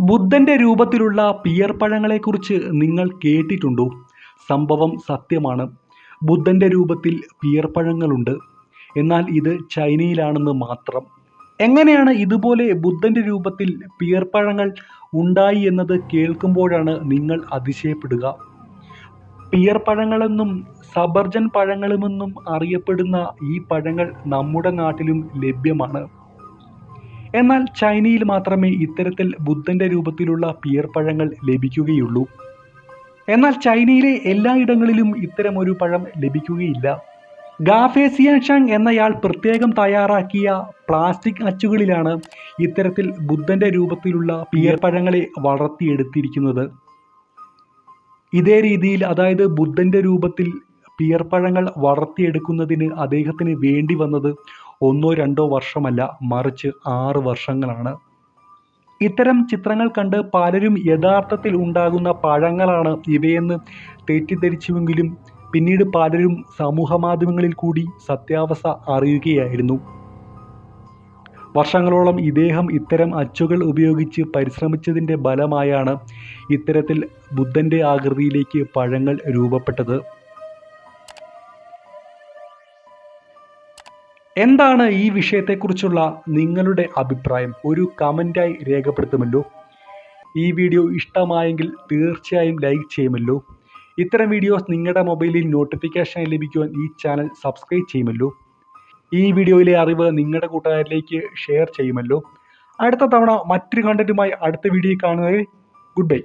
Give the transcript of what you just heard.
ബുദ്ധന്റെ രൂപത്തിലുള്ള പിയർ പഴങ്ങളെക്കുറിച്ച് നിങ്ങൾ കേട്ടിട്ടുണ്ടോ? സംഭവം സത്യമാണ്. ബുദ്ധന്റെ രൂപത്തിൽ പിയർ പഴങ്ങളുണ്ട്. എന്നാൽ ഇത് ചൈനയിലാണെന്ന് മാത്രം. എങ്ങനെയാണ് ഇതുപോലെ ബുദ്ധന്റെ രൂപത്തിൽ പിയർ പഴങ്ങൾ ഉണ്ടായി എന്നത് കേൾക്കുമ്പോഴാണ് നിങ്ങൾ അതിശയപ്പെടുക. പിയർ പഴങ്ങളെന്നും സബർജൻ പഴങ്ങളുമെന്നും അറിയപ്പെടുന്ന ഈ പഴങ്ങൾ നമ്മുടെ നാട്ടിലും ലഭ്യമാണ്. എന്നാൽ ചൈനയിൽ മാത്രമേ ഇത്തരത്തിൽ ബുദ്ധന്റെ രൂപത്തിലുള്ള പിയർ പഴങ്ങൾ ലഭിക്കുകയുള്ളൂ. എന്നാൽ ചൈനയിലെ എല്ലായിടങ്ങളിലും ഇത്തരമൊരു പഴം ലഭിക്കുകയില്ല. ഗാഫേസിയാഷാങ് എന്നയാൾ പ്രത്യേകം തയ്യാറാക്കിയ പ്ലാസ്റ്റിക് അച്ചുകളിലാണ് ഇത്തരത്തിൽ ബുദ്ധന്റെ രൂപത്തിലുള്ള പിയർ പഴങ്ങളെ വളർത്തിയെടുത്തിരിക്കുന്നത്. ഇതേ രീതിയിൽ അതായത് ബുദ്ധന്റെ രൂപത്തിൽ പിയർപ്പഴങ്ങൾ വളർത്തിയെടുക്കുന്നതിന് അദ്ദേഹത്തിന് വേണ്ടി വന്നത് ഒന്നോ രണ്ടോ വർഷമല്ല മറിച്ച് ആറ് വർഷങ്ങളാണ്. ഇത്തരം ചിത്രങ്ങൾ കണ്ട് പലരും യഥാർത്ഥത്തിൽ ഉണ്ടാകുന്ന പഴങ്ങളാണ് ഇവയെന്ന് തെറ്റിദ്ധരിച്ചുവെങ്കിലും പിന്നീട് പലരും സമൂഹ മാധ്യമങ്ങളിൽ കൂടി സത്യാവസ്ഥ അറിയുകയായിരുന്നു. വർഷങ്ങളോളം ഇദ്ദേഹം ഇത്തരം അച്ചുകൾ ഉപയോഗിച്ച് പരിശ്രമിച്ചതിന്റെ ഫലമായാണ് ഇത്തരത്തിൽ ബുദ്ധന്റെ ആകൃതിയിലേക്ക് പഴങ്ങൾ രൂപപ്പെട്ടത്. എന്താണ് ഈ വിഷയത്തെക്കുറിച്ചുള്ള നിങ്ങളുടെ അഭിപ്രായം? ഒരു കമന്റായി രേഖപ്പെടുത്തുമല്ലോ. ഈ വീഡിയോ ഇഷ്ടമായെങ്കിൽ തീർച്ചയായും ലൈക്ക് ചെയ്യുമല്ലോ. ഇത്തരം വീഡിയോസ് നിങ്ങളുടെ മൊബൈലിൽ നോട്ടിഫിക്കേഷനായി ലഭിക്കുവാൻ ഈ ചാനൽ സബ്സ്ക്രൈബ് ചെയ്യുമല്ലോ. ഈ വീഡിയോയിലെ അറിവ് നിങ്ങളുടെ കൂട്ടുകാരിലേക്ക് ഷെയർ ചെയ്യുമല്ലോ. അടുത്ത തവണ മറ്റൊരു കണ്ടന്റുമായി അടുത്ത വീഡിയോ കാണുന്നവരെ ഗുഡ് ബൈ.